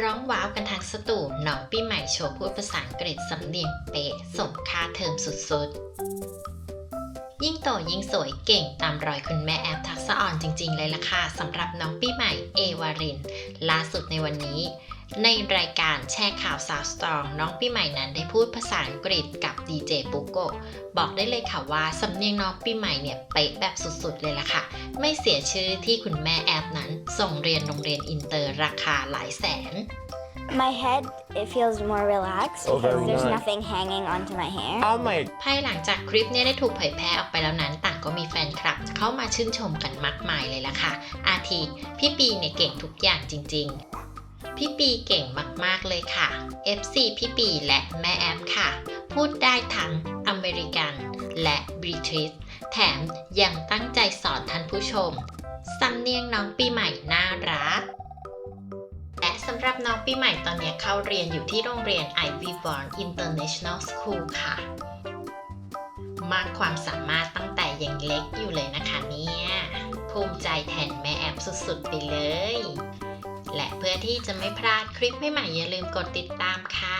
ร้องว้าวกันทางสตูน้องปีใหม่โชว์พูดภาษาอังกฤษสำเนียงเป๊ะสมค่าเทอมสุดๆ ยิ่งโตยิ่งสวยเก่งตามรอยคุณแม่แอฟทักษะอ่อนจริงๆเลยล่ะค่ะสำหรับน้องปีใหม่เอวาริน ล่าสุดในวันนี้ ในรายการแชร์ข่าวสาวสตรอง น้องปีใหม่นั้นได้พูดภาษาอังกฤษกับดีเจปุกโกะบอกได้เลยค่ะว่าสำเนียงน้องปีใหม่เนี่ยเป๊ะแบบสุดๆเลยล่ะค่ะ ไม่เสียชื่อที่คุณแม่แอฟนั้น ส่งเรียนโรงเรียนอินเตอร์ราคาหลายแสน My head, it feels more relaxed Oh, because very there's nice. nothing hanging onto my hair. Oh my ภายหลังจากคลิปเนี้ได้ถูกเผยแพร่ออกไปแล้วนั้น ต่างก็มีแฟนคลับ เข้ามาชื่นชมกันมากมายเลยล่ะค่ะ อาทิพี่ปีเนี่ยเก่งทุกอย่างจริงๆ พี่ปีเก่งมากๆเลยค่ะ FC พี่ปีและแม่แอฟค่ะ พูดได้ทั้งอเมริกัน และบริทิชแถมยังตั้งใจสอนท่านผู้ชมสำเนียงน้องปีใหม่น่ารักและสำหรับน้องปีใหม่ตอนนี้เข้าเรียนอยู่ที่โรงเรียน Ivy Born International School ค่ะ มากความสามารถตั้งแต่ยังเล็กอยู่เลยนะคะเนี่ย ภูมิใจแทนแม่แอปสุดๆไปเลย ที่จะไม่พลาดคลิปใหม่ๆอย่าลืมกดติดตามค่ะ